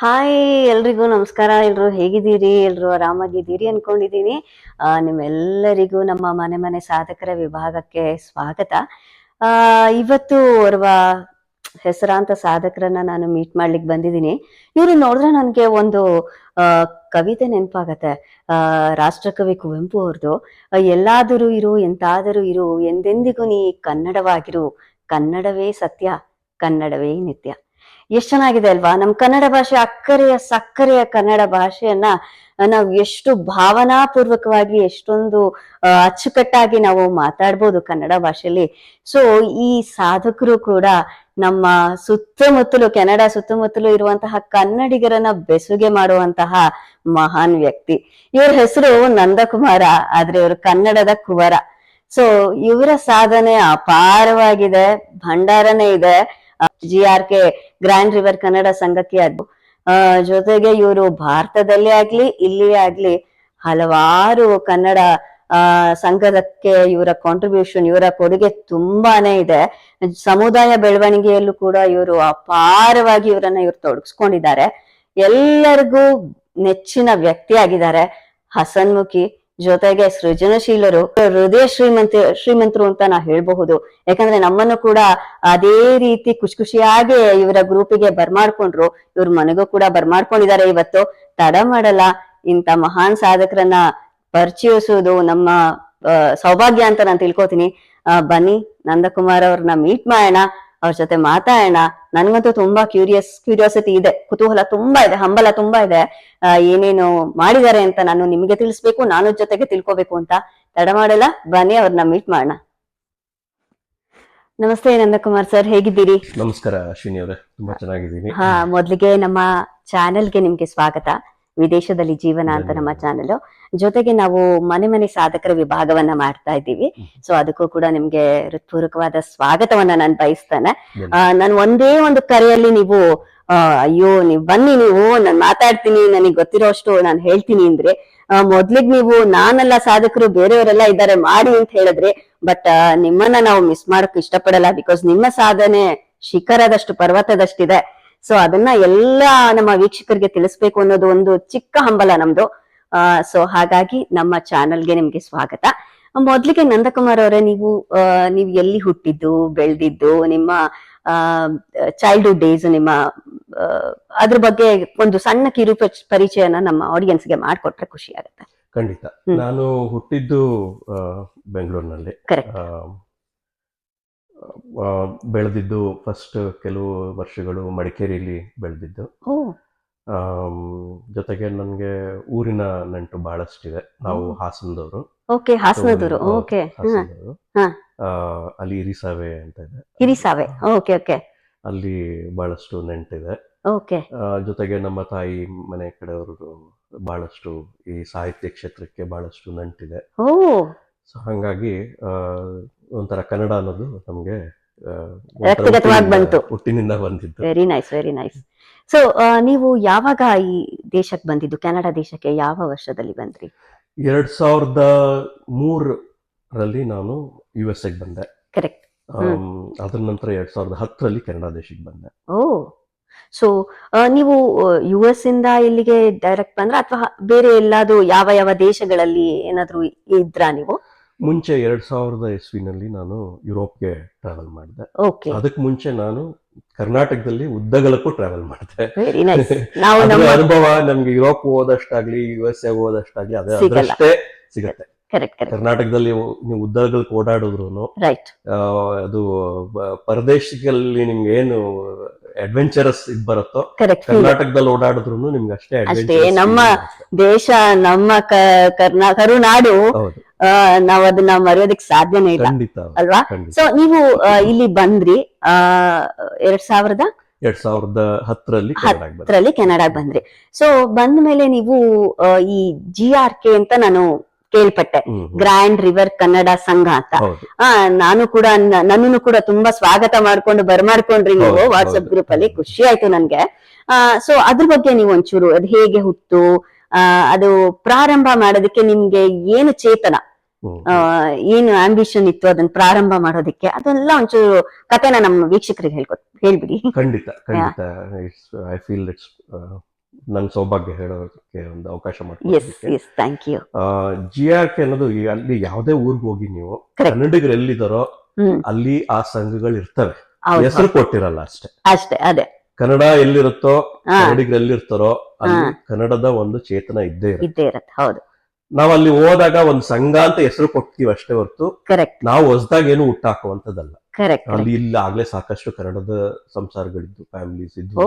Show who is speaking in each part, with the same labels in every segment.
Speaker 1: Hi ಎಲ್ರಿಗೂ ನಮಸ್ಕಾರ. ಎಲ್ರು ಹೇಗಿದ್ದೀರಿ? ಎಲ್ರು ಆರಾಮಾಗಿದ್ದೀರಿ ಅನ್ಕೊಂಡಿದ್ದೀನಿ. ನಿಮ್ಮೆಲ್ಲರಿಗೂ ನಮ್ಮ ಮನೆ ಮನೆ ಸಾಧಕರ ವಿಭಾಗಕ್ಕೆ ಸ್ವಾಗತ. ಇವತ್ತು ಓರ್ವ ಹೆಸರಾಂತ ಸಾಧಕರನ್ನ ನಾನು ಮೀಟ್ ಮಾಡ್ಲಿಕ್ಕೆ ಬಂದಿದ್ದೀನಿ. ಇವರು ನೋಡಿದ್ರೆ ನನಗೆ ಒಂದು ಕವಿತೆ ನೆನಪಾಗತ್ತೆ. ರಾಷ್ಟ್ರಕವಿ ಕುವೆಂಪು ಅವ್ರದ್ದು ಎಲ್ಲಾದರೂ ಇರು, ಎಂತಾದರೂ ಇರು, ಎಂದೆಂದಿಗೂ ನೀ ಕನ್ನಡವಾಗಿರು. ಕನ್ನಡವೇ ಸತ್ಯ, ಕನ್ನಡವೇ ನಿತ್ಯ. ಎಷ್ಟ್ ಚೆನ್ನಾಗಿದೆ ಅಲ್ವಾ? ನಮ್ ಕನ್ನಡ ಭಾಷೆ ಅಕ್ಕರೆಯ ಸಕ್ಕರೆಯ ಕನ್ನಡ ಭಾಷೆಯನ್ನ ನಾವು ಎಷ್ಟು ಭಾವನಾಪೂರ್ವಕವಾಗಿ ಎಷ್ಟೊಂದು ಅಚ್ಚುಕಟ್ಟಾಗಿ ನಾವು ಮಾತಾಡ್ಬೋದು ಕನ್ನಡ ಭಾಷೆಯಲ್ಲಿ. ಸೊ ಈ ಸಾಧಕರು ಕೂಡ ನಮ್ಮ ಸುತ್ತಮುತ್ತಲು, ಕೆನಡಾ ಸುತ್ತಮುತ್ತಲು ಇರುವಂತಹ ಕನ್ನಡಿಗರನ್ನ ಬೆಸುಗೆ ಮಾಡುವಂತಹ ಮಹಾನ್ ವ್ಯಕ್ತಿ. ಇವ್ರ ಹೆಸರು ನಂದಕುಮಾರ, ಆದ್ರೆ ಇವರು ಕನ್ನಡದ ಕುವರ. ಸೊ ಇವರ ಸಾಧನೆ ಅಪಾರವಾಗಿದೆ, ಭಂಡಾರನೇ ಇದೆ. G R K grand river Kannada ಸಂಘಕ್ಕೆ ಅದು. ಜೊತೆಗೆ ಇವರು ಭಾರತದಲ್ಲಿ ಆಗ್ಲಿ, ಇಲ್ಲಿಯೇ ಆಗ್ಲಿ ಹಲವಾರು ಕನ್ನಡ, ಆ, ಸಂಘದಕ್ಕೆ ಇವರ ಕಾಂಟ್ರಿಬ್ಯೂಷನ್ ಇವರ ಕೊಡುಗೆ ತುಂಬಾನೇ ಇದೆ. ಸಮುದಾಯ ಬೆಳವಣಿಗೆಯಲ್ಲೂ ಕೂಡ ಇವರು ಅಪಾರವಾಗಿ ಇವರನ್ನ ಇವ್ರು ತೊಡಗಿಸ್ಕೊಂಡಿದ್ದಾರೆ. ಎಲ್ಲರಿಗೂ ನೆಚ್ಚಿನ ವ್ಯಕ್ತಿ ಆಗಿದ್ದಾರೆ ಹಸನ್ಮುಖಿ. ಜೊತೆಗೆ ಸೃಜನಶೀಲರು ಹೃದಯ ಶ್ರೀಮಂತ ಶ್ರೀಮಂತರು ಅಂತ ನಾ ಹೇಳ್ಬಹುದು. ಯಾಕಂದ್ರೆ ನಮ್ಮನ್ನು ಕೂಡ ಅದೇ ರೀತಿ ಖುಷಿ ಖುಷಿಯಾಗಿ ಇವರ ಗ್ರೂಪಿಗೆ ಬರ್ಮಾಡ್ಕೊಂಡ್ರು. ಇವ್ರ ಮನೆಗೂ ಕೂಡ ಬರ್ಮಾಡ್ಕೊಂಡಿದ್ದಾರೆ ಇವತ್ತು. ತಡ ಮಾಡಲ್ಲ. ಇಂತ ಮಹಾನ್ ಸಾಧಕರನ್ನ ಪರಿಚಯಿಸೋದು ನಮ್ಮ ಸೌಭಾಗ್ಯ ಅಂತ ನಾನು ತಿಳ್ಕೊತೀನಿ. ಬನ್ನಿ ನಂದಕುಮಾರ್ ಅವ್ರನ್ನ ಮೀಟ್ ಮಾಡೋಣ. ಅವ್ರ ಜೊತೆ ಮಾತಾಡೋಣ. ನನ್ಗಂತೂ ತುಂಬಾ ಕ್ಯೂರಿಯಸ್ ಕ್ಯೂರಿಯಾಸಿಟಿ ಇದೆ. ಕುತೂಹಲ ತುಂಬಾ ಇದೆ ಹಂಬಲ ತುಂಬಾ ಇದೆ. ಏನೇನು ಮಾಡಿದ್ದಾರೆ ಅಂತ ನಾನು ನಿಮಗೆ ತಿಳಿಸ್ಬೇಕು ನಾನು ಜೊತೆಗೆ ತಿಳ್ಕೊಬೇಕು ಅಂತ ತಡ ಮಾಡಲ್ಲ. ಬನ್ನಿ ಅವ್ರನ್ನ ಮೀಟ್ ಮಾಡೋಣ. ನಮಸ್ತೆ ನಂದಕುಮಾರ್ ಸರ್ ಹೇಗಿದ್ದೀರಿ?
Speaker 2: ನಮಸ್ಕಾರ ಅಶ್ವಿನಿ ಅವರೇ. ತುಂಬಾ ಚೆನ್ನಾಗಿದ್ದೀನಿ.
Speaker 1: ಹಾ ಮೊದ್ಲಿಗೆ ನಮ್ಮ ಚಾನೆಲ್ಗೆ ನಿಮ್ಗೆ ಸ್ವಾಗತ. ವಿದೇಶದಲ್ಲಿ ಜೀವನ ಅಂತ ನಮ್ಮ ಚಾನೆಲ್ ಜೊತೆಗೆ ನಾವು ಮನೆ ಮನೆ ಸಾಧಕರ ವಿಭಾಗವನ್ನ ಮಾಡ್ತಾ ಇದ್ದೀವಿ. ಸೊ ಅದಕ್ಕೂ ಕೂಡ ನಿಮ್ಗೆ ಹೃತ್ಪೂರ್ವಕವಾದ ಸ್ವಾಗತವನ್ನ ನಾನು ಬಯಸ್ತಾನೆ. ನಾನು ಒಂದೇ ಒಂದು ಕರೆಯಲ್ಲಿ ನೀವು ಅಯ್ಯೋ ನೀವ್ ಬನ್ನಿ ನೀವು ನಾನ್ ಮಾತಾಡ್ತೀನಿ ನನಗೆ ಗೊತ್ತಿರೋ ಅಷ್ಟು ನಾನು ಹೇಳ್ತೀನಿ ಅಂದ್ರೆ ಮೊದ್ಲಿಗ್ ನೀವು ನಾನೆಲ್ಲ ಸಾಧಕರು ಬೇರೆಯವರೆಲ್ಲ ಇದ್ದಾರೆ ಮಾಡಿ ಅಂತ ಹೇಳಿದ್ರೆ ಬಟ್ ನಿಮ್ಮನ್ನ ನಾವು ಮಿಸ್ ಮಾಡಕ್ ಇಷ್ಟಪಡಲ್ಲ ಬಿಕಾಸ್ ನಿಮ್ಮ ಸಾಧನೆ ಶಿಖರದಷ್ಟು ಪರ್ವತದಷ್ಟಿದೆ. ಸೊ ಅದನ್ನ ಎಲ್ಲಾ ನಮ್ಮ ವೀಕ್ಷಕರಿಗೆ ತಿಳಿಸ್ಬೇಕು ಅನ್ನೋದು ಒಂದು ಚಿಕ್ಕ ಹಂಬಲ ನಮ್ದು. ಸೊ ಹಾಗಾಗಿ ನಮ್ಮ ಚಾನೆಲ್ಗೆ ನಿಮ್ಗೆ ಸ್ವಾಗತ. ಮೊದ್ಲಿಗೆ ನಂದಕುಮಾರ್ ಅವರೇ ನೀವು ನೀವು ಎಲ್ಲಿ ಹುಟ್ಟಿದ್ದು ಬೆಳೆದಿದ್ದು ನಿಮ್ಮ ಚೈಲ್ಡ್ಹುಡ್ ಡೇಸ್ ನಿಮ್ಮ ಅದ್ರ ಬಗ್ಗೆ ಒಂದು ಸಣ್ಣ ಕಿರು ಪರಿಚಯನ ನಮ್ಮ ಆಡಿಯನ್ಸ್ಗೆ ಮಾಡಿಕೊಟ್ರೆ ಖುಷಿ ಆಗುತ್ತೆ.
Speaker 2: ಖಂಡಿತ. ನಾನು ಹುಟ್ಟಿದ್ದು ಬೆಂಗಳೂರಿನಲ್ಲಿ. ಬೆಳೆದಿದ್ದು ಫಸ್ಟ್ ಕೆಲವು ವರ್ಷಗಳು ಮಡಿಕೇರಿಯಲ್ಲಿ ಬೆಳೆದಿದ್ದು. ಜೊತೆಗೆ ನನಗೆ ಊರಿನ ನೆಂಟು ಬಹಳಷ್ಟಿದೆ. ನಾವು. ಹಾಸನದವರು.
Speaker 1: ಓಕೆ ಹಾಸನದವರು. ಓಕೆ.
Speaker 2: ಅಲ್ಲಿ ಇರಿಸಾವೆ ಅಂತ ಇದೆ.
Speaker 1: ಹಿರಿಸಾವೆ. Okay okay.
Speaker 2: ಅಲ್ಲಿ ಬಹಳಷ್ಟು ನೆಂಟಿದೆ.
Speaker 1: ಓಕೆ.
Speaker 2: ಜೊತೆಗೆ ನಮ್ಮ ತಾಯಿ ಮನೆ ಕಡೆಯವರು ಬಹಳಷ್ಟು ಈ ಸಾಹಿತ್ಯ ಕ್ಷೇತ್ರಕ್ಕೆ ಬಹಳಷ್ಟು ನಂಟಿದೆ.
Speaker 1: ಓ.
Speaker 2: ಸೊ ಹಾಗಾಗಿ ಆ, ಒಂಥರ ಕನ್ನಡ ಅನ್ನೋದು ನಮಗೆ. ಹುಟ್ಟಿನಿಂದ ಬಂದಿದ್ದು.
Speaker 1: Very nice very nice so ನೀವು ಯಾವಾಗ ಈ ದೇಶಕ್ಕೆ ಬಂದಿದ್ದು? ಕೆನಡಾ ದೇಶಕ್ಕೆ ಯಾವ ವರ್ಷದಲ್ಲಿ ಬಂದ್ರಿ?
Speaker 2: ಎರಡ್ ಸಾವಿರದ ಮೂರರಲ್ಲಿ ನಾನು ಯು ಎಸ್ ಎಗ್ ಬಂದೆ.
Speaker 1: ಕರೆಕ್ಟ್
Speaker 2: ಅದರ ನಂತರ ಎರಡ್ ಸಾವಿರದ ಹತ್ತರಲ್ಲಿ ಕೆನಡಾ ದೇಶಕ್ಕೆ ಬಂದೆ.
Speaker 1: ಓ. ಸೊ ನೀವು ಯು ಎಸ್ ಇಂದ ಇಲ್ಲಿಗೆ ಡೈರೆಕ್ಟ್ ಬಂದ್ರ ಅಥವಾ ಬೇರೆ ಎಲ್ಲಾದ್ರೂ ಯಾವ ಯಾವ ದೇಶಗಳಲ್ಲಿ ಏನಾದ್ರೂ ಇದ್ರ ನೀವು?
Speaker 2: ಮುಂಚೆ ಎರಡ್ ಸಾವಿರದ ಇಸ್ವಿನಲ್ಲಿ ನಾನು ಯುರೋಪ್ಗೆ ಟ್ರಾವೆಲ್ ಮಾಡಿದೆ.
Speaker 1: ಓಕೆ
Speaker 2: ಅದಕ್ಕೆ ಮುಂಚೆ ನಾನು ಕರ್ನಾಟಕದಲ್ಲಿ ಉದ್ದಗಲಕ್ಕೂ ಟ್ರಾವೆಲ್ ಮಾಡಿದೆ. ಅನುಭವ ನಮ್ಗೆ ಯುರೋಪ್ ಹೋದಷ್ಟಾಗ್ಲಿ ಯು ಎಸ್ ಎ ಹೋದಷ್ಟಾಗ್ಲಿ ಅದೇ
Speaker 1: ಅದಷ್ಟೇ
Speaker 2: ಅದರಷ್ಟೇ ಸಿಗತ್ತೆ.
Speaker 1: ಕರೆಕ್ಟ್ ಕರೆಕ್ಟ್
Speaker 2: ಕರ್ನಾಟಕದಲ್ಲಿ ನೀವು ಉದ್ದಗಲಕ್ಕೆ ಓಡಾಡಿದ್ರು
Speaker 1: ರೈಟ್
Speaker 2: ಅದು ಪರದೇಶದಲ್ಲಿ ನಿಮ್ಗೆ ಏನು ಅಡ್ವೆಂಚರಸ್ ಇದು ಬರುತ್ತೋ ಕರ್ನಾಟಕದಲ್ಲಿ ಓಡಾಡಿದ್ರು ನಿಮ್ಗೆ ಅಷ್ಟೇ
Speaker 1: ಅಷ್ಟೇ, ನಮ್ಮ ದೇಶ ನಮ್ಮ ಕರ್ನಾ ಕರುನಾಡು ನಾವ್ ಅದನ್ನ ಮರೆಯೋದಕ್ಕೆ ಸಾಧ್ಯನೇ ಇಲ್ಲ. ಅಲ್ವಾ? ಸೊ ನೀವು ಇಲ್ಲಿ ಬಂದ್ರಿ ಆ ಎರಡ್ ಸಾವಿರದ
Speaker 2: ಎರಡ್ ಸಾವಿರದ ಹತ್ತರಲ್ಲಿ.
Speaker 1: ಹತ್ತರಲ್ಲಿ ಕೆನಡಾಗ್ ಬಂದ್ರಿ. ಸೊ ಬಂದ ಮೇಲೆ ನೀವು ಈ ಜಿ ಆರ್ ಕೆ ಅಂತ ನಾನು ಕೇಳ್ಪಟ್ಟೆ. ಗ್ರ್ಯಾಂಡ್ ರಿವರ್ ಕನ್ನಡ ಸಂಘ ಅಂತ. ಆ ನಾನು ಕೂಡ ನನ್ನನ್ನು ಕೂಡ ತುಂಬಾ ಸ್ವಾಗತ ಮಾಡ್ಕೊಂಡು ಬರ್ಮಾಡ್ಕೊಂಡ್ರಿ ನೀವು ವಾಟ್ಸ್ಆಪ್ ಗ್ರೂಪ್ ಅಲ್ಲಿ. ಖುಷಿ ಆಯ್ತು ನನ್ಗೆ. ಆ ಸೊ ಅದ್ರ ಬಗ್ಗೆ ನೀವು ಒಂಚೂರು ಅದು ಹೇಗೆ ಹುಟ್ಟು? ಆ ಅದು ಪ್ರಾರಂಭ ಮಾಡೋದಕ್ಕೆ ನಿಮ್ಗೆ ಏನು ಚೇತನ? ಏನು ಆಂಬಿಷನ್ ಇತ್ತು ಅದನ್ನ ಪ್ರಾರಂಭ ಮಾಡೋದಕ್ಕೆ? ಅದೆಲ್ಲ ಒಂಚೂರು ಕಥೆನ ನಮ್ಮ ವೀಕ್ಷಕರಿಗೆ ಹೇಳ್ಕೊ ಹೇಳ್ಬಿಡಿ.
Speaker 2: ಖಂಡಿತ ಖಂಡಿತ. ಐ ಫೀಲ್ ಇಟ್ಸ್ ನನ್ ಸೌಭಾಗ್ಯ ಹೇಳೋದಕ್ಕೆ ಒಂದು ಅವಕಾಶ
Speaker 1: ಮಾಡಿ
Speaker 2: ಜಿ ಆರ್ ಕೆ ಅನ್ನೋದು ಈ ಅಲ್ಲಿ ಯಾವುದೇ ಊರಿಗೆ ಹೋಗಿ ನೀವು. ಕನ್ನಡಿಗರು ಎಲ್ಲಿದ್ದಾರೋ ಅಲ್ಲಿ ಆ ಸಂಘಗಳು ಇರ್ತವೆ. ಹೆಸರು ಕೊಟ್ಟಿರಲ್ಲ ಅಷ್ಟೇ.
Speaker 1: ಅಷ್ಟೇ ಅದೇ.
Speaker 2: ಕನ್ನಡ ಎಲ್ಲಿರುತ್ತೋ ಕನ್ನಡಿಗರು ಎಲ್ಲಿರ್ತಾರೋ ಅಲ್ಲಿ ಕನ್ನಡದ ಒಂದು ಚೇತನ ಇದ್ದೇ ಇರುತ್ತೆ.
Speaker 1: ಇದ್ದೇ ಇರತ್ತೆ ಹೌದು.
Speaker 2: ನಾವ್ ಅಲ್ಲಿ ಹೋದಾಗ ಒಂದ್ ಸಂಘ ಅಂತ ಹೆಸರು ಕೊಡ್ತೀವಿ ಅಷ್ಟೇ ಹೊರತು
Speaker 1: ಕರೆಕ್ಟ್
Speaker 2: ನಾವು ಹೊಸದಾಗ ಏನು ಹುಟ್ಟಾಕುವಂತದಲ್ಲ
Speaker 1: ಕರೆಕ್ಟ್
Speaker 2: ಅಲ್ಲಿ ಇಲ್ಲಿ ಆಗ್ಲೇ ಸಾಕಷ್ಟು ಕನ್ನಡದ ಸಂಸಾರಗಳಿದ್ದು ಫ್ಯಾಮಿಲೀಸ್ ಇದ್ವು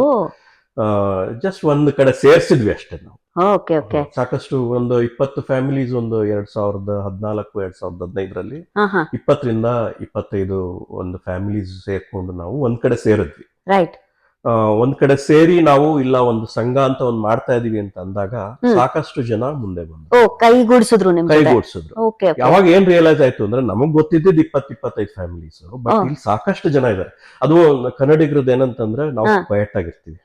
Speaker 2: ಜಸ್ಟ್ ಒಂದ್ ಕಡೆ ಸೇರ್ಸಿದ್ವಿ ಅಷ್ಟೇ ನಾವು.
Speaker 1: ಓಕೆ ಓಕೆ
Speaker 2: ಸಾಕಷ್ಟು ಒಂದು ಇಪ್ಪತ್ತು ಫ್ಯಾಮಿಲೀಸ್ ಒಂದು ಎರಡ್ ಸಾವಿರದ ಹದಿನಾಲ್ಕು ಎರಡ್ ಸಾವಿರದ ಹದಿನೈದರಲ್ಲಿ ಇಪ್ಪತ್ತರಿಂದ ಇಪ್ಪತ್ತೈದು ಒಂದು ಫ್ಯಾಮಿಲೀಸ್ ಸೇರ್ಕೊಂಡು ನಾವು ಒಂದ್ ಕಡೆ ಸೇರಿದ್ವಿ.
Speaker 1: ರೈಟ್
Speaker 2: ಒಂದ್ ಕಡೆ ಸೇರಿ ನಾವು ಇಲ್ಲ ಒಂದು ಸಂಘ ಅಂತ ಒಂದ್ ಮಾಡ್ತಾ ಇದೀವಿ ಅಂತ ಅಂದಾಗ ಸಾಕಷ್ಟು ಜನ ಮುಂದೆ ಬಂದ್ರು.
Speaker 1: ಕೈಗೂಡಿಸಿದ್ರು
Speaker 2: ಕೈಗೂಡಿಸಿದ್ರು. ಯಾವಾಗ ಏನ್ ರಿಯಲೈಸ್ ಆಯ್ತು ಅಂದ್ರೆ ನಮಗ್ ಗೊತ್ತಿದ್ದು ಇಪ್ಪತ್ ಇಪ್ಪತ್ತೈದು ಫ್ಯಾಮಿಲೀಸ್ ಬಟ್. ಇಲ್ಲಿ ಸಾಕಷ್ಟು ಜನ ಇದಾರೆ. ಅದು ಕನ್ನಡಿಗರದ್ದು ಏನಂತಂದ್ರೆ ನಾವು. ಕ್ವಯಟ್ ಆಗಿರ್ತೀವಿ.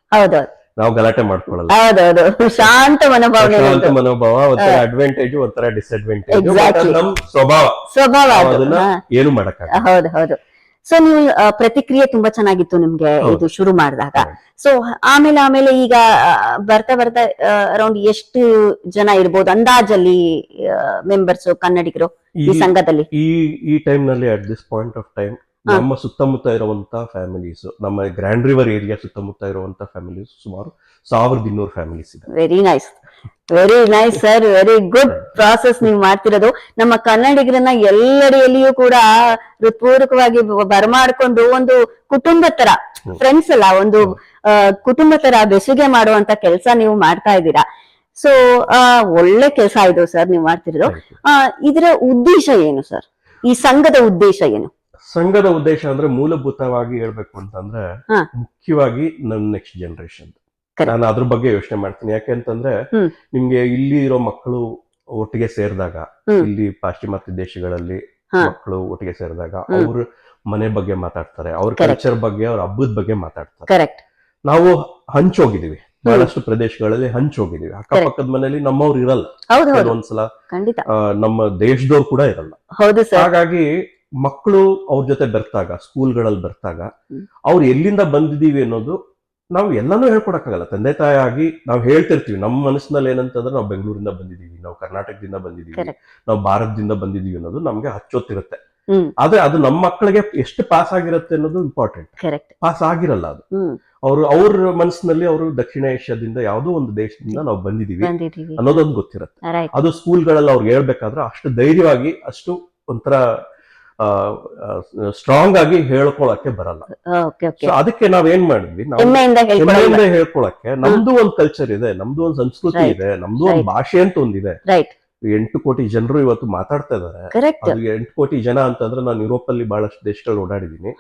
Speaker 2: ನಾವು ಗಲಾಟೆ ಮಾಡ್ಕೊಳ್ಳಲ್ಲ
Speaker 1: ಶಾಂತ
Speaker 2: ಮನೋಭಾವ
Speaker 1: ಶಾಂತ
Speaker 2: ಮನೋಭಾವ ಒಂಥರ ಅಡ್ವಾಂಟೇಜ್ ಒಂಥರ ಡಿಸ್ಅಡ್ವಾಂಟೇಜ್. ನಮ್ ಸ್ವಭಾವ.
Speaker 1: ಸ್ವಭಾವ
Speaker 2: ಅದನ್ನ. ಏನು ಮಾಡಕ್ಕಾಗಲ್ಲ.
Speaker 1: ಹೌದು ಹೌದು. ಸೊ ನೀವು ಪ್ರತಿಕ್ರಿಯೆ ತುಂಬಾ ಚೆನ್ನಾಗಿತ್ತು ನಿಮ್ಗೆ ಇದು ಶುರು ಮಾಡಿದಾಗ. ಸೊ ಆಮೇಲೆ ಆಮೇಲೆ ಈಗ ಬರ್ತಾ ಬರ್ತಾ ಅರೌಂಡ್ ಎಷ್ಟು ಜನ ಇರ್ಬೋದು? ಅಂದಾಜಲ್ಲಿ ಮೆಂಬರ್ಸ್ ಕನ್ನಡಿಗರು ಈ
Speaker 2: ಈ-
Speaker 1: ಸಂಘದಲ್ಲಿ?
Speaker 2: ಈ ಈ ಟೈಮ್ನಲ್ಲಿ at this point of time ನಮ್ಮ ಸುತ್ತಮುತ್ತ ಇರುವಂತ ಫ್ಯಾಮಿಲೀಸ್ ನಮ್ಮ ಗ್ರ್ಯಾಂಡ್ ರಿವರ್ ಏರಿಯಾ ಸುತ್ತಮುತ್ತ ಇರುವಂತ ಫ್ಯಾಮಿಲೀಸ್ ಸುಮಾರು ಸಾವಿರದ ಇನ್ನೂರು ಫ್ಯಾಮಿಲೀಸ್ ಇದೆ.
Speaker 1: Very nice very nice sir very good process ನೀವು ಮಾಡ್ತಿರೋದು. ನಮ್ಮ ಕನ್ನಡಿಗರನ್ನ ಎಲ್ಲೆಡೆಯಲ್ಲಿಯೂ ಕೂಡ ಹೃತ್ಪೂರ್ವಕವಾಗಿ ಬರಮಾಡ್ಕೊಂಡು ಒಂದು ಕುಟುಂಬ ತರ ಫ್ರೆಂಡ್ಸ್ ಅಲ್ಲ ಒಂದು ಕುಟುಂಬ ತರ ಬೆಸುಗೆ ಮಾಡುವಂತ ಕೆಲಸ ನೀವು ಮಾಡ್ತಾ ಇದ್ದೀರಾ. ಸೊ ಒಳ್ಳೆ ಕೆಲಸ ಇದು ಸರ್ ನೀವು ಮಾಡ್ತಿರೋದು. ಇದರ ಉದ್ದೇಶ ಏನು ಸರ್ ಈ ಸಂಘದ ಉದ್ದೇಶ ಏನು?
Speaker 2: ಸಂಘದ ಉದ್ದೇಶ ಅಂದ್ರೆ ಮೂಲಭೂತವಾಗಿ ಹೇಳ್ಬೇಕು ಅಂತಂದ್ರೆ. ಮುಖ್ಯವಾಗಿ ನಮ್ ನೆಕ್ಸ್ಟ್ ಜನರೇಷನ್. ನಾನು ಅದ್ರ ಬಗ್ಗೆ ಯೋಚನೆ ಮಾಡ್ತೀನಿ. ಯಾಕೆಂತಂದ್ರೆ
Speaker 1: ಅಂತಂದ್ರೆ
Speaker 2: ನಿಮ್ಗೆ ಇಲ್ಲಿ ಇರೋ ಮಕ್ಕಳು ಒಟ್ಟಿಗೆ ಸೇರಿದಾಗ ಇಲ್ಲಿ ಪಾಶ್ಚಿಮಾತ್ಯ ದೇಶಗಳಲ್ಲಿ. ಮಕ್ಕಳು ಒಟ್ಟಿಗೆ ಸೇರಿದಾಗ. ಅವ್ರ ಮನೆ ಬಗ್ಗೆ ಮಾತಾಡ್ತಾರೆ ಅವ್ರ. ಕಲ್ಚರ್ ಬಗ್ಗೆ ಅವ್ರ ಹಬ್ಬದ ಬಗ್ಗೆ ಮಾತಾಡ್ತಾರೆ. ನಾವು ಹಂಚೋಗಿದೀವಿ ಬಹಳಷ್ಟು ಪ್ರದೇಶಗಳಲ್ಲಿ ಹಂಚೋಗಿದೀವಿ ಅಕ್ಕಪಕ್ಕದ ಮನೆಯಲ್ಲಿ ನಮ್ಮವ್ರು ಇರಲ್ಲ.
Speaker 1: ಒಂದ್ಸಲ
Speaker 2: ಕೆಲವೊಂದ್ಸಲ ನಮ್ಮ ದೇಶದವ್ರು ಕೂಡ ಇರಲ್ಲ. ಹಾಗಾಗಿ ಮಕ್ಕಳು ಅವ್ರ ಜೊತೆ ಬರ್ತಾಗ ಸ್ಕೂಲ್ಗಳಲ್ಲಿ ಬರ್ತಾಗ. ಅವ್ರು ಎಲ್ಲಿಂದ ಬಂದಿದೀವಿ ಅನ್ನೋದು ನಾವು ಎಲ್ಲಾನು ಹೇಳ್ಕೊಡಕ್ಕಾಗಲ್ಲ. ತಂದೆ ತಾಯಿ ಆಗಿ ನಾವು ಹೇಳ್ತಿರ್ತೀವಿ. ನಮ್ಮ ಮನಸ್ಸಿನಲ್ಲಿ ಏನಂತಂದ್ರೆ ನಾವು ಬೆಂಗಳೂರಿಂದ ಬಂದಿದೀವಿ ನಾವು ಕರ್ನಾಟಕದಿಂದ ಬಂದಿದೀವಿ ನಾವು ಭಾರತದಿಂದ ಬಂದಿದೀವಿ ಅನ್ನೋದು ನಮ್ಗೆ ಹಚ್ಚೊತ್ತಿರುತ್ತೆ ಆದ್ರೆ ಅದು ನಮ್ಮ ಮಕ್ಕಳಿಗೆ ಎಷ್ಟು ಪಾಸ್ ಆಗಿರುತ್ತೆ ಅನ್ನೋದು ಇಂಪಾರ್ಟೆಂಟ್ ಪಾಸ್ ಆಗಿರಲ್ಲ ಅದು. ಅವ್ರು ಅವರು ಮನಸ್ಸಿನಲ್ಲಿ ಅವರು ದಕ್ಷಿಣ ಏಷ್ಯಾದಿಂದ ಯಾವುದೋ ಒಂದು ದೇಶದಿಂದ ನಾವು ಬಂದಿದೀವಿ ಅನ್ನೋದೊಂದು ಗೊತ್ತಿರುತ್ತೆ. ಅದು ಸ್ಕೂಲ್ಗಳಲ್ಲಿ ಅವ್ರಿಗೆ ಹೇಳ್ಬೇಕಾದ್ರೆ ಅಷ್ಟು ಧೈರ್ಯವಾಗಿ ಅಷ್ಟು ಒಂಥರ ಸ್ಟ್ರಾಂಗ್ ಆಗಿ ಹೇಳ್ಕೊಳಕ್ಕೆ ಬರಲ್ಲ. ಅದಕ್ಕೆ ನಾವ್ ಏನ್ ಮಾಡಿದ್ವಿ?
Speaker 1: ಹೆಮ್ಮೆಯಿಂದ
Speaker 2: ಹೇಳ್ಕೊಳಕ್ಕೆ ನಮ್ದು ಒಂದ್ ಕಲ್ಚರ್ ಇದೆ ನಮ್ದು ಒಂದ್ ಸಂಸ್ಕೃತಿ ಇದೆ ನಮ್ದು ಒಂದ್ ಭಾಷೆ ಅಂತ ಒಂದಿದೆ ಎಂಟು ಕೋಟಿ ಜನರು ಇವತ್ತು ಮಾತಾಡ್ತಾ ಇದಾರೆ. ಎಂಟು ಕೋಟಿ ಜನ ಅಂತಂದ್ರೆ ನಾನು ಯುರೋಪ್ ಅಲ್ಲಿ ಬಹಳಷ್ಟು ದೇಶಗಳು ಓಡಾಡಿದೀನಿ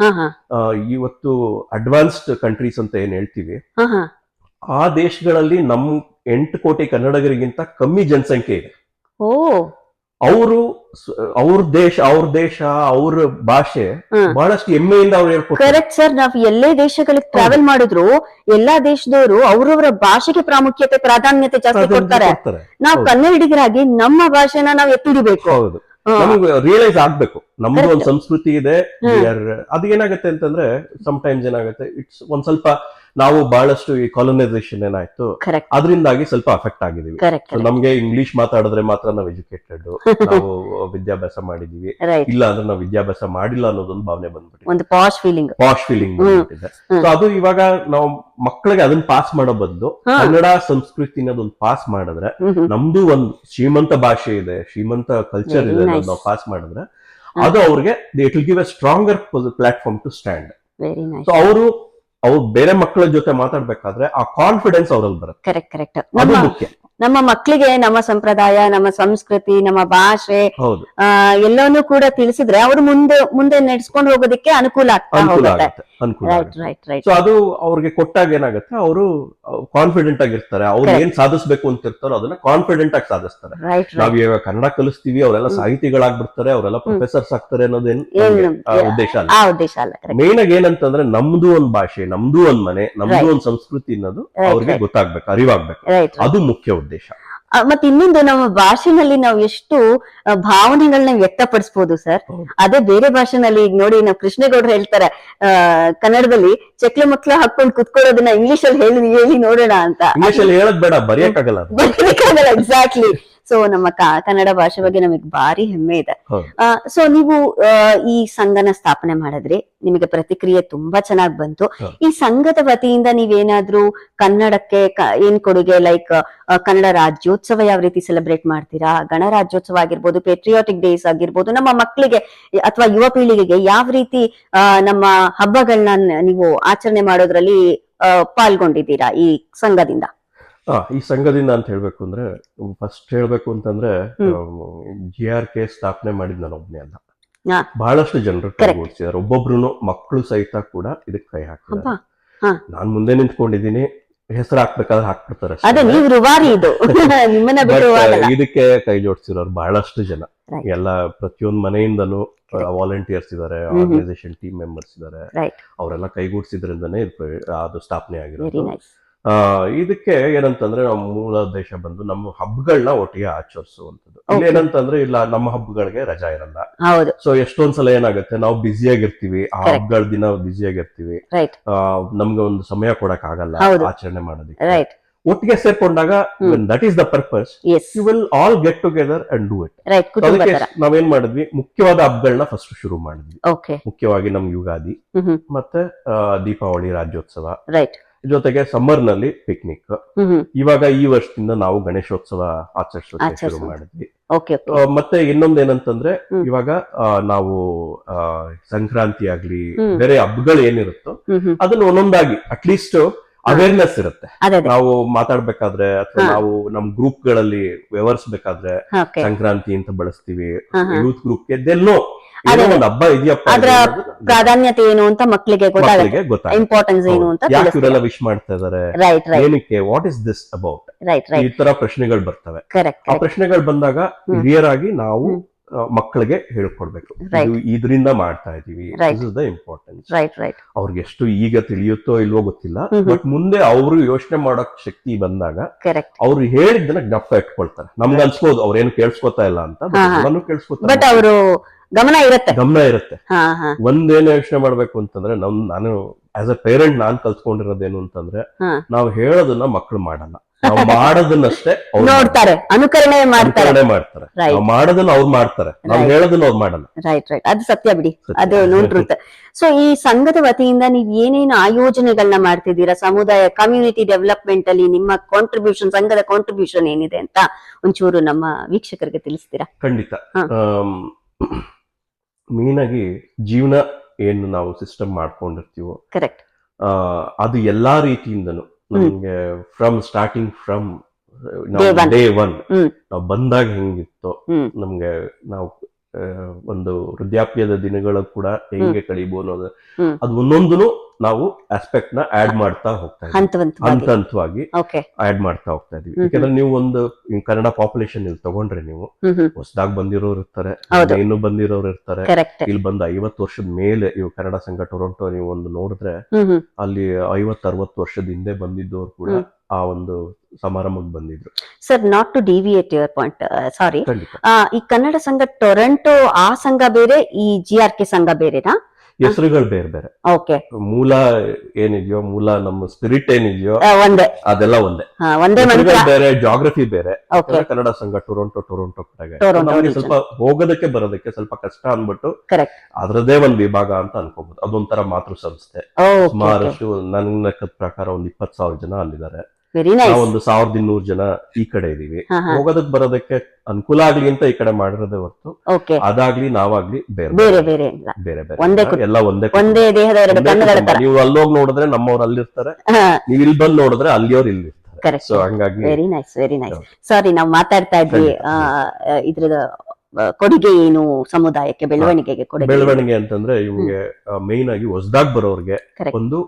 Speaker 2: ಇವತ್ತು ಅಡ್ವಾನ್ಸ್ಡ್ ಕಂಟ್ರೀಸ್ ಅಂತ ಏನ್ ಹೇಳ್ತೀವಿ? ಆ ದೇಶಗಳಲ್ಲಿ ನಮ್ ಎಂಟು ಕೋಟಿ ಕನ್ನಡಿಗರಿಗಿಂತ ಕಮ್ಮಿ ಜನಸಂಖ್ಯೆ ಇದೆ. ಅವರು ಅವ್ರ ದೇಶ ಅವ್ರ ದೇಶ ಅವ್ರ ಭಾಷೆ ಬಹಳಷ್ಟು ಹೆಮ್ಮೆಯಿಂದ ಅವ್ರು ಹೇಳ್ಕೊಡ್ತಾರೆ.
Speaker 1: ಕರೆಕ್ಟ್ ಸರ್ ನಾವ್ ಎಲ್ಲೇ ದೇಶಗಳಿಗೆ ಟ್ರಾವೆಲ್ ಮಾಡಿದ್ರು ಎಲ್ಲಾ ದೇಶದವರು ಅವ್ರವ್ರ ಭಾಷೆಗೆ ಪ್ರಾಮುಖ್ಯತೆ ಪ್ರಾಧಾನ್ಯತೆ ಜಾಸ್ತಿ ಕೊಡ್ತಾರೆ. ನಾವು ಕನ್ನಡಿಗರಾಗಿ ನಮ್ಮ ಭಾಷೆನ ನಾವ್ ಎತ್ತಿಡಿಬೇಕು
Speaker 2: ಹೌದು. ನಮಗೆ ರಿಯಲೈಸ್ ಆಗ್ಬೇಕು. ನಮ್ದು
Speaker 1: ಒಂದು
Speaker 2: ಒಂದ್ ಸಂಸ್ಕೃತಿ ಇದೆ.
Speaker 1: ಅದ್
Speaker 2: we are- ಅದು ಏನಾಗುತ್ತೆ ಅಂತಂದ್ರೆ ಸಮ್ ಟೈಮ್ಸ್ ಏನಾಗುತ್ತೆ ಇಟ್ಸ್ ಒಂದ್ ಸ್ವಲ್ಪ ನಾವು ಬಹಳಷ್ಟು ಈ ಕಾಲೋನೈಸೇಷನ್ ಏನಾಯ್ತು?
Speaker 1: ಕರೆಕ್ಟ್
Speaker 2: ಅದರಿಂದಾಗಿ ಸ್ವಲ್ಪ ಅಫೆಕ್ಟ್ ಆಗಿದೀವಿ
Speaker 1: ಕರೆಕ್ಟ್
Speaker 2: ನಮ್ಗೆ ಇಂಗ್ಲಿಷ್ ಮಾತಾಡಿದ್ರೆ ಮಾತ್ರ ನಾವು ಎಜುಕೇಟೆಡ್ ನಾವು ವಿದ್ಯಾಭ್ಯಾಸ ಮಾಡಿದೀವಿ
Speaker 1: ರೈಟ್
Speaker 2: ಇಲ್ಲ ಅಂದ್ರೆ ನಾವು ವಿದ್ಯಾಭ್ಯಾಸ ಮಾಡಿಲ್ಲ ಅನ್ನೋದೊಂದು ಭಾವನೆ ಬಂದ್ಬಿಟ್ಟಿದೆ.
Speaker 1: ಒಂದು ಪಾಶ್ ಫೀಲಿಂಗ್
Speaker 2: ಪಾಶ್ ಫೀಲಿಂಗ್ ಬಂದ್ಬಿಟ್ಟಿದೆ. ಸೊ ಅದು ಇವಾಗ ನಾವು ಮಕ್ಕಳಿಗೆ ಅದನ್ನ ಪಾಸ್ ಮಾಡೋ ಬದಲು ಕನ್ನಡ ಸಂಸ್ಕೃತಿ ಅನ್ನೋದೊಂದು ಪಾಸ್ ಮಾಡಿದ್ರೆ ನಮ್ದು ಒಂದು ಶ್ರೀಮಂತ ಭಾಷೆ ಇದೆ ಶ್ರೀಮಂತ ಕಲ್ಚರ್ ಇದೆ ನಾವು ಪಾಸ್ ಮಾಡಿದ್ರೆ ಅದು ಅವ್ರಿಗೆ it will give a stronger platform to stand so ಅವರು ಅವ್ರು ಬೇರೆ ಮಕ್ಕಳ ಜೊತೆ ಮಾತಾಡ್ಬೇಕಾದ್ರೆ ಆ ಕಾನ್ಫಿಡೆನ್ಸ್ ಅವ್ರಲ್ಲಿ ಬರುತ್ತೆ.
Speaker 1: ಕರೆಕ್ಟ್ ಕರೆಕ್ಟ್
Speaker 2: ಅದು ಮುಖ್ಯ.
Speaker 1: ನಮ್ಮ ಮಕ್ಕಳಿಗೆ ನಮ್ಮ ಸಂಪ್ರದಾಯ ನಮ್ಮ ಸಂಸ್ಕೃತಿ ನಮ್ಮ ಭಾಷೆ ಎಲ್ಲವನ್ನೂ ಕೂಡ ತಿಳಿಸಿದ್ರೆ ಅವ್ರು ಮುಂದೆ ಮುಂದೆ ನಡೆಸ್ಕೊಂಡು ಹೋಗೋದಕ್ಕೆ ಅನುಕೂಲ ಆಗ್ತಾ ಹೋಗುತ್ತೆ. ರೈಟ್ ರೈಟ್ ರೈಟ್
Speaker 2: ಸೊ ಅದು ಅವ್ರಿಗೆ ಕೊಟ್ಟಾಗ ಏನಾಗುತ್ತೆ? ಅವರು ಕಾನ್ಫಿಡೆಂಟ್ ಆಗಿರ್ತಾರೆ. ಅವ್ರು. ಏನ್ ಸಾಧಿಸ್ಬೇಕು ಅಂತ ಇರ್ತಾರೋ ಅದನ್ನ ಕಾನ್ಫಿಡೆಂಟ್ ಆಗಿ ಸಾಧಿಸ್ತಾರೆ. ನಾವ್ ಇವಾಗ ಕನ್ನಡ ಕಲಿಸ್ತೀವಿ ಅವರೆಲ್ಲ. ಸಾಹಿತಿಗಳಾಗ್ಬಿಡ್ತಾರೆ ಅವರೆಲ್ಲ ಪ್ರೊಫೆಸರ್ಸ್ ಆಗ್ತಾರೆ ಅನ್ನೋದೇನ್ ಉದ್ದೇಶ ಅಲ್ಲ.
Speaker 1: ಉದ್ದೇಶ
Speaker 2: ಮೇನ್ ಆಗಿ ಏನಂತಂದ್ರೆ ನಮ್ದು ಒಂದ್ ಭಾಷೆ ನಮ್ದು ಒಂದ್ ಮನೆ ನಮ್ದು. ಒಂದ್ ಸಂಸ್ಕೃತಿ ಅನ್ನೋದು ಅವ್ರಿಗೆ. ಗೊತ್ತಾಗ್ಬೇಕು ಅರಿವಾಗ್ಬೇಕು. ಅದು ಮುಖ್ಯ ಉದ್ದೇಶ?
Speaker 1: ಮತ್ತೆ ಇನ್ನೊಂದು ನಮ್ಮ ಭಾಷೆನಲ್ಲಿ ನಾವು ಎಷ್ಟು ಭಾವನೆಗಳನ್ನ ವ್ಯಕ್ತಪಡಿಸಬಹುದು ಸರ್. ಅದೇ ಬೇರೆ ಭಾಷೆನಲ್ಲಿ ಈಗ ನೋಡಿ ನಾವು ಕೃಷ್ಣೇಗೌಡರು ಹೇಳ್ತಾರೆ ಆ ಕನ್ನಡದಲ್ಲಿ ಚಕ್ಲಿ ಮಕ್ಳ ಹಾಕೊಂಡು ಕುತ್ಕೊಳ್ಳೋದನ್ನ ಇಂಗ್ಲಿಷ್ ಅಲ್ಲಿ ಹೇಳಿ ಹೇಳಿ ನೋಡೋಣ ಅಂತ.
Speaker 2: ಇಂಗ್ಲಿಷ್ ಅಲ್ಲಿ ಹೇಳಕ್ ಬೇಡ ಬರೆಯಕ್ಕಾಗಲ್ಲ.
Speaker 1: ಎಕ್ಸಾಕ್ಟ್ಲಿ ಸೊ ನಮ್ಮ ಕನ್ನಡ ಭಾಷೆ ಬಗ್ಗೆ ನಮಗೆ ಭಾರಿ ಹೆಮ್ಮೆ ಇದೆ. ಸೊ ನೀವು ಈ ಸಂಘನ ಸ್ಥಾಪನೆ ಮಾಡಿದ್ರಿ. ನಿಮಗೆ ಪ್ರತಿಕ್ರಿಯೆ ತುಂಬಾ ಚೆನ್ನಾಗಿ ಬಂತು. ಈ ಸಂಘದ ವತಿಯಿಂದ ನೀವೇನಾದ್ರೂ ಕನ್ನಡಕ್ಕೆ ಏನ್ ಕೊಡುಗೆ ಲೈಕ್ ಕನ್ನಡ ರಾಜ್ಯೋತ್ಸವ ಯಾವ ರೀತಿ ಸೆಲೆಬ್ರೇಟ್ ಮಾಡ್ತೀರಾ? ಗಣರಾಜ್ಯೋತ್ಸವ ಆಗಿರ್ಬೋದು ಪೇಟ್ರಿಯಾಟಿಕ್ ಡೇಸ್ ಆಗಿರ್ಬೋದು ನಮ್ಮ ಮಕ್ಕಳಿಗೆ ಅಥವಾ ಯುವ ಪೀಳಿಗೆಗೆ ಯಾವ ರೀತಿ ನಮ್ಮ ಹಬ್ಬಗಳನ್ನ ನೀವು ಆಚರಣೆ ಮಾಡೋದ್ರಲ್ಲಿ ಪಾಲ್ಗೊಂಡಿದ್ದೀರಾ ಈ ಸಂಘದಿಂದ?
Speaker 2: ಈ ಸಂಘದಿಂದ ಅಂತ ಹೇಳ್ಬೇಕು ಅಂದ್ರೆ ಫಸ್ಟ್ ಹೇಳ್ಬೇಕು ಅಂತಂದ್ರೆ. ಜಿ ಆರ್ ಕೆ ಸ್ಥಾಪನೆ ಮಾಡಿದ್ ನಾನು ಒಬ್ನೇ ಅಲ್ಲ. ಬಹಳಷ್ಟು ಜನರು. ಕೈಗೂಡಿಸಿದ್ದಾರೆ ಒಬ್ಬೊಬ್ರು ಮಕ್ಕಳು ಸಹಿತ ಕೂಡ ಇದಕ್ಕೆ ಕೈ
Speaker 1: ಹಾಕಿದ್ರು
Speaker 2: ಹಾಕಿದ್ದಾರೆ ನಾನ್ ಮುಂದೆ ನಿಂತ್ಕೊಂಡಿದ್ದೀನಿ ಹೆಸರು ಹಾಕ್ಬೇಕಾದ್ರೆ ಹಾಕ್ಬಿಡ್ತಾರೆ ಇದಕ್ಕೆ ಕೈ ಜೋಡಿಸಿರೋರು ಬಹಳಷ್ಟು ಜನ. ಎಲ್ಲ ಪ್ರತಿಯೊಂದು ಮನೆಯಿಂದನೂ. ವಾಲಂಟಿಯರ್ಸ್ ಇದಾರೆ. ಆರ್ಗನೈಸೇಷನ್ ಟೀಮ್ ಮೆಂಬರ್ಸ್ ಇದಾರೆ. ಅವರೆಲ್ಲ ಕೈಗೂಡಿಸಿದ್ರಿಂದನೇ ಅದು ಸ್ಥಾಪನೆ ಆಗಿರೋದು ಇದಕ್ಕೆ ಏನಂತಂದ್ರೆ ನಮ್ಮ ಮೂಲ ದೇಶ ಬಂದು ನಮ್ಮ ಹಬ್ಬಗಳನ್ನ ಒಟ್ಟಿಗೆ ಆಚರಿಸುವಂಥದ್ದು. ಇಲ್ಲಿ. ಏನಂತಂದ್ರೆ ಇಲ್ಲ ನಮ್ಮ ಹಬ್ಬಗಳಿಗೆ ರಜಾ ಇರಲ್ಲ. ಸೊ ಎಷ್ಟೊಂದ್ಸಲ ಏನಾಗುತ್ತೆ ನಾವು ಬ್ಯುಸಿಯಾಗಿರ್ತೀವಿ ಆ. ಹಬ್ಬಗಳ ದಿನ ಬ್ಯುಸಿಯಾಗಿರ್ತೀವಿ ನಮ್ಗೆ ಒಂದು ಸಮಯ ಕೊಡಕ್ ಆಗಲ್ಲ ಆಚರಣೆ ಮಾಡೋದಕ್ಕೆ. ಒಟ್ಟಿಗೆ ಸೇರ್ಕೊಂಡಾಗ. That is the purpose you will all get together and do it ಅದಕ್ಕೆ ನಾವೇನ್ ಮಾಡಿದ್ವಿ? ಮುಖ್ಯವಾದ ಹಬ್ಬಗಳನ್ನ ಫಸ್ಟ್ ಶುರು ಮಾಡಿದ್ವಿ. ಮುಖ್ಯವಾಗಿ ನಮ್ ಯುಗಾದಿ ಮತ್ತೆ ದೀಪಾವಳಿ ರಾಜ್ಯೋತ್ಸವ.
Speaker 1: ರೈಟ್
Speaker 2: ಜೊತೆಗೆ ಸಮ್ಮರ್ನಲ್ಲಿ ಪಿಕ್ನಿಕ್ ಇವಾಗ ಈ ವರ್ಷದಿಂದ ನಾವು ಗಣೇಶೋತ್ಸವ ಆಚರಿಸೋಕೆ ಶುರು. ಮಾಡಿದ್ವಿ. ಮತ್ತೆ ಇನ್ನೊಂದ್
Speaker 1: ಏನಂತಂದ್ರೆ
Speaker 2: ಇವಾಗ ನಾವು ಸಂಕ್ರಾಂತಿ ಆಗ್ಲಿ ಬೇರೆ ಹಬ್ಬಗಳು ಏನಿರುತ್ತೋ ಅದನ್ನ ಒಂದೊಂದಾಗಿ ಅಟ್ಲೀಸ್ಟ್ ಅವೇರ್ನೆಸ್ ಇರುತ್ತೆ. ನಾವು ಮಾತಾಡ್ಬೇಕಾದ್ರೆ ಅಥವಾ ನಾವು ನಮ್ ಗ್ರೂಪ್ಗಳಲ್ಲಿ ವ್ಯವಹರಿಸಬೇಕಾದ್ರೆ ಸಂಕ್ರಾಂತಿ ಅಂತ ಬಳಸ್ತೀವಿ. ಯೂತ್ ಗ್ರೂಪ್ಗೆ
Speaker 1: ಅದೇ.
Speaker 2: ಒಂದು ಹಬ್ಬ ಇದೆಯಪ್ಪ
Speaker 1: ಅದ್ರ ಪ್ರಾಧಾನ್ಯತೆ ಏನು ಅಂತ ಮಕ್ಕಳಿಗೆ ಗೊತ್ತಾಗುತ್ತೆ. ಇಂಪಾರ್ಟೆನ್ಸ್ ಏನು ಅಂತ
Speaker 2: ಯಾಕೆ ಇವರೆಲ್ಲ ವಿಶ್ ಮಾಡ್ತಾ ಇದಾರೆ?
Speaker 1: ರೈಟ್ ರೈಟ್
Speaker 2: ಏನಕ್ಕೆ? What is this about
Speaker 1: right
Speaker 2: ಈ ತರ ಪ್ರಶ್ನೆಗಳು ಬರ್ತವೆ.
Speaker 1: ಕರೆಕ್ಟ್
Speaker 2: ಆ ಪ್ರಶ್ನೆಗಳು ಬಂದಾಗ
Speaker 1: ಕ್ಲಿಯರ್
Speaker 2: ಹಿರಿಯರಾಗಿ ನಾವು. ಮಕ್ಕಳಿಗೆ ಹೇಳ್ಕೊಡ್ಬೇಕು. ಇದರಿಂದ ಮಾಡ್ತಾ ಇದೀವಿ. ದ ಇಂಪಾರ್ಟೆನ್ಸ್
Speaker 1: ರೈಟ್ ರೈಟ್
Speaker 2: ಅವ್ರಿಗೆ ಎಷ್ಟು ಈಗ ತಿಳಿಯುತ್ತೋ ಇಲ್ವೋ ಗೊತ್ತಿಲ್ಲ. ಬಟ್ ಮುಂದೆ ಅವರು ಯೋಚನೆ ಮಾಡೋಕ್ ಶಕ್ತಿ ಬಂದಾಗ
Speaker 1: ಕರೆಕ್ಟ್
Speaker 2: ಅವ್ರು ಹೇಳಿದ್ದನ್ನ ಜ್ಞಾಪಕ ಇಟ್ಕೊಳ್ತಾರೆ. ನಮ್ಗೆ ಅನ್ಸ್ಬೋದು ಅವ್ರೇನು ಕೇಳಿಸ್ಕೊತಾ ಇಲ್ಲ ಅಂತ ಕೇಳಿಸ್ಕೊತಾರೆ.
Speaker 1: ಬಟ್ ಅವರು ಗಮನ ಇರುತ್ತೆ.
Speaker 2: ಗಮನ ಇರುತ್ತೆ. ಒಂದೇನು ಯೋಚನೆ ಮಾಡ್ಬೇಕು ಅಂತಂದ್ರೆ ನಮ್ ನಾನು ಆಸ್ ಅ ಪೇರೆಂಟ್ ನಾನ್ ಕಲ್ತ್ಕೊಂಡಿರೋದೇನು ಅಂತಂದ್ರೆ. ನಾವು ಹೇಳೋದನ್ನ ಮಕ್ಕಳು ಮಾಡಲ್ಲ. ನಾವು ಮಾಡೋದನ್ನಷ್ಟೇ
Speaker 1: ನೋಡ್ತಾರೆ ಅನುಕರಣೆ ಮಾಡ್ತಾರೆ.
Speaker 2: ಮಾಡ್ತಾರೆ. ನಾವು ಮಾಡೋದನ್ನ ಅವ್ರು ಮಾಡ್ತಾರೆ. ನಾವು ಹೇಳೋದನ್ನ ಅವ್ರು ಮಾಡಲ್ಲ.
Speaker 1: ರೈಟ್ ರೈಟ್ ಅದು ಸತ್ಯ ಬಿಡಿ. ಅದು ನೋಡಿರುತ್ತೆ ಸೊ ಈ ಸಂಘದ ವತಿಯಿಂದ ನೀವು ಏನೇನು ಆಯೋಜನೆಗಳನ್ನ ಮಾಡ್ತಿದ್ದೀರಾ? ಸಮುದಾಯ ಕಮ್ಯುನಿಟಿ ಡೆವಲಪ್ಮೆಂಟ್ ಅಲ್ಲಿ ನಿಮ್ಮ ಕಾಂಟ್ರಿಬ್ಯೂಷನ್ ಸಂಘದ ಕಾಂಟ್ರಿಬ್ಯೂಷನ್ ಏನಿದೆ ಅಂತ ಒಂಚೂರು ನಮ್ಮ ವೀಕ್ಷಕರಿಗೆ ತಿಳಿಸ್ತೀರಾ?
Speaker 2: ಖಂಡಿತ. ಮೇನ್ ಆಗಿ ಜೀವನ ಏನು ನಾವು ಸಿಸ್ಟಮ್ ಮಾಡ್ಕೊಂಡಿರ್ತೀವೋ
Speaker 1: ಕರೆಕ್ಟ್
Speaker 2: ಆ, ಅದು ಎಲ್ಲಾ ರೀತಿಯಿಂದನು ನಮ್ಗೆ from starting from day one ನಾವು ಬಂದಾಗ ಹೆಂಗಿತ್ತು. ನಮ್ಗೆ ನಾವು ಒಂದು ವೃದ್ಧಾಪ್ಯದ ದಿನಗಳು ಕೂಡ ಹೆಂಗೆ ಕಳಿಬೋ ಅನ್ನೋದು. ಅದು ಒಂದೊಂದು ನಾವು ಆಸ್ಪೆಕ್ಟ್ನ ಆಡ್ ಮಾಡ್ತಾ ಹೋಗ್ತಾ ಇದ್ದೀವಿ. ಹಂತ ಹಂತವಾಗಿ ಆಡ್ ಮಾಡ್ತಾ ಹೋಗ್ತಾ ಇದೀವಿ. ಯಾಕಂದ್ರೆ ನೀವು ಒಂದು ಕನ್ನಡ ಪಾಪ್ಯುಲೇಷನ್ ಇಲ್ಲಿ ತಗೊಂಡ್ರೆ ನೀವು ಹೊಸ್ದಾಗ್ ಬಂದಿರೋರು ಇರ್ತಾರೆ. ಇನ್ನು ಬಂದಿರೋರು ಇರ್ತಾರೆ. ಇಲ್ಲಿ ಬಂದ ಐವತ್ತು ವರ್ಷದ ಮೇಲೆ ಇವು ಕನ್ನಡ ಸಂಘ ಟೊರೊಂಟೋ ನೀವು ಒಂದು ನೋಡಿದ್ರೆ ಅಲ್ಲಿ ಐವತ್ ಅರವತ್ತು ವರ್ಷದ ಹಿಂದೆ ಬಂದಿದ್ದವರು ಕೂಡ. ಆ ಒಂದು ಸಮಾರಂಭಕ್ಕೆ ಬಂದಿದ್ರು.
Speaker 1: Sir not to deviate your point sorry
Speaker 2: ಖಂಡಿತ.
Speaker 1: ಈ ಕನ್ನಡ ಸಂಘ ಟೊರೆಂಟೋ ಆ ಸಂಘ ಬೇರೆ ಈ ಜಿ ಆರ್ ಕೆ ಸಂಘ ಬೇರೆನಾ?
Speaker 2: ಹೆಸರುಗಳು ಬೇರೆ ಬೇರೆ.
Speaker 1: ಓಕೆ
Speaker 2: ಮೂಲ ಏನಿದೆಯೋ ಮೂಲ ನಮ್ಮ ಸ್ಪಿರಿಟ್ ಏನಿದೆಯೋ
Speaker 1: ಒಂದೇ.
Speaker 2: ಅದೆಲ್ಲ ಒಂದೇ.
Speaker 1: ಒಂದೇ
Speaker 2: ಬೇರೆ ಜಾಗ್ರಫಿ ಬೇರೆ. ಕನ್ನಡ ಸಂಘ ಟೊರೊಂಟೋ ಟೊರೊಂಟೋ ಕಡೆಗೆ ಸ್ವಲ್ಪ ಹೋಗೋದಕ್ಕೆ ಬರೋದಕ್ಕೆ ಸ್ವಲ್ಪ ಕಷ್ಟ ಅನ್ಬಿಟ್ಟು ಅದರದೇ ಒಂದ್ ವಿಭಾಗ ಅಂತ ಅನ್ಕೋಬಹುದು ಅದೊಂಥರ ಮಾತೃ ಸಂಸ್ಥೆ ಸುಮಾರಷ್ಟು ನನ್ನ ಲೆಕ್ಕದ ಪ್ರಕಾರ ಒಂದ್ ಇಪ್ಪತ್ ಸಾವಿರ ಜನ ಅಲ್ಲಿದ್ದಾರೆ.
Speaker 1: ವೆರಿ ನೈಸ್
Speaker 2: ಒಂದು ಸಾವಿರದ ಇನ್ನೂರು ಜನ ಈ ಕಡೆ ಇದೀವಿ. ಹೋಗೋದಕ್ ಬರೋದಕ್ಕೆ ಅನುಕೂಲ ಆಗ್ಲಿ ಅಂತ ಈ ಕಡೆ ಮಾಡಿರೋದೇ ಹೊರತು ಅದಾಗ್ಲಿ ನಾವಾಗ್ಲಿ ಬೇರೆ
Speaker 1: ಬೇರೆ ಬೇರೆ
Speaker 2: ಬೇರೆ ಬೇರೆ
Speaker 1: ಒಂದೇ
Speaker 2: ಎಲ್ಲ ಒಂದೇ
Speaker 1: ಒಂದೇ ದೇಹದ ಎರಡು
Speaker 2: ಒಂದೇ
Speaker 1: ಕಣ್ಣುಗಳ
Speaker 2: ಕುಟುಂಬ.
Speaker 1: ತರ.
Speaker 2: ನೀವು ಅಲ್ಲೋಗಿ ನೋಡಿದ್ರೆ ನಮ್ಮವ್ರು ಅಲ್ಲಿರ್ತಾರೆ. ನೀವು ಇಲ್ಲಿ ಬಂದು ನೋಡಿದ್ರೆ ಅಲ್ಲಿಯವ್ರು ಇಲ್ಲಿ
Speaker 1: ಕರೆಕ್ಟ್
Speaker 2: ಸೊ ಹಂಗಾಗಿ
Speaker 1: very nice very nice sorry ನಾವು ಮಾತಾಡ್ತಾ ಇದ್ವಿ. ಇದ್ರದ ಕೊಡುಗೆ ಏನು ಸಮುದಾಯಕ್ಕೆ ಬೆಳವಣಿಗೆಗೆ ಕೊಡುಗೆ
Speaker 2: ಬೆಳವಣಿಗೆ ಅಂತಂದ್ರೆ ಇವ್ಗೆ ಮೇನ್ ಆಗಿ ಹೊಸದಾಗಿ ಬರೋರ್ಗೆ ಒಂದು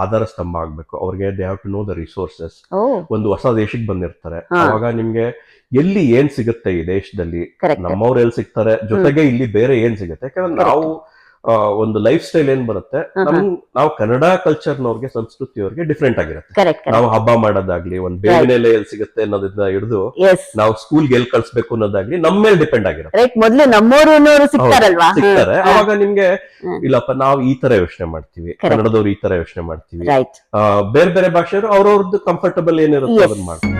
Speaker 2: ಆಧಾರ ಸ್ತಂಭ ಆಗ್ಬೇಕು. ಅವ್ರಿಗೆ they have to know the resources ಒಂದು ಹೊಸ ದೇಶಕ್ಕೆ ಬಂದಿರ್ತಾರೆ. ಅವಾಗ ನಿಮ್ಗೆ ಎಲ್ಲಿ ಏನ್ ಸಿಗುತ್ತೆ ಈ ದೇಶದಲ್ಲಿ? ನಮ್ಮವ್ರು ಎಲ್ಲಿ ಸಿಗ್ತಾರೆ? ಜೊತೆಗೆ ಇಲ್ಲಿ ಬೇರೆ ಏನ್ ಸಿಗುತ್ತೆ? ಯಾಕಂದ್ರೆ ನಾವು ಒಂದು ಲೈಫ್ ಸ್ಟೈಲ್ ಏನ್ ಬರುತ್ತೆ? ನಮ್ ನಾವು ಕನ್ನಡ ಕಲ್ಚರ್ನವ್ರಿಗೆ ಸಂಸ್ಕೃತಿಯವ್ರಿಗೆ ಡಿಫ್ರೆಂಟ್ ಆಗಿರುತ್ತೆ. ನಾವು ಹಬ್ಬ ಮಾಡೋದಾಗ್ಲಿ ಒಂದ್ ಬೇವಿನ ಎಲೆ ಎಲ್ಲಿ ಸಿಗುತ್ತೆ ಅನ್ನೋದನ್ನ ಹಿಡಿದು ನಾವು ಸ್ಕೂಲ್ಗೆ ಎಲ್ಲಿ ಕಳ್ಸ್ಬೇಕು ಅನ್ನೋದಾಗ್ಲಿ ನಮ್ಮ ಮೇಲೆ ಡಿಪೆಂಡ್ ಆಗಿರುತ್ತೆ.
Speaker 1: ಮೊದ್ಲು
Speaker 2: ಸಿಗ್ತಾರೆ. ಅವಾಗ ನಿಮ್ಗೆ ಇಲ್ಲಪ್ಪ ನಾವು ಈ ತರ ಯೋಚನೆ ಮಾಡ್ತೀವಿ ಕನ್ನಡದವ್ರು ಈ ತರ ಯೋಚನೆ ಮಾಡ್ತೀವಿ. ಬೇರೆ ಬೇರೆ ಭಾಷೆಯವರು ಅವ್ರವ್ರದ್ದು ಕಂಫರ್ಟಬಲ್ ಏನಿರುತ್ತೆ. ಅದನ್ನ ಮಾಡ್ತಾರೆ.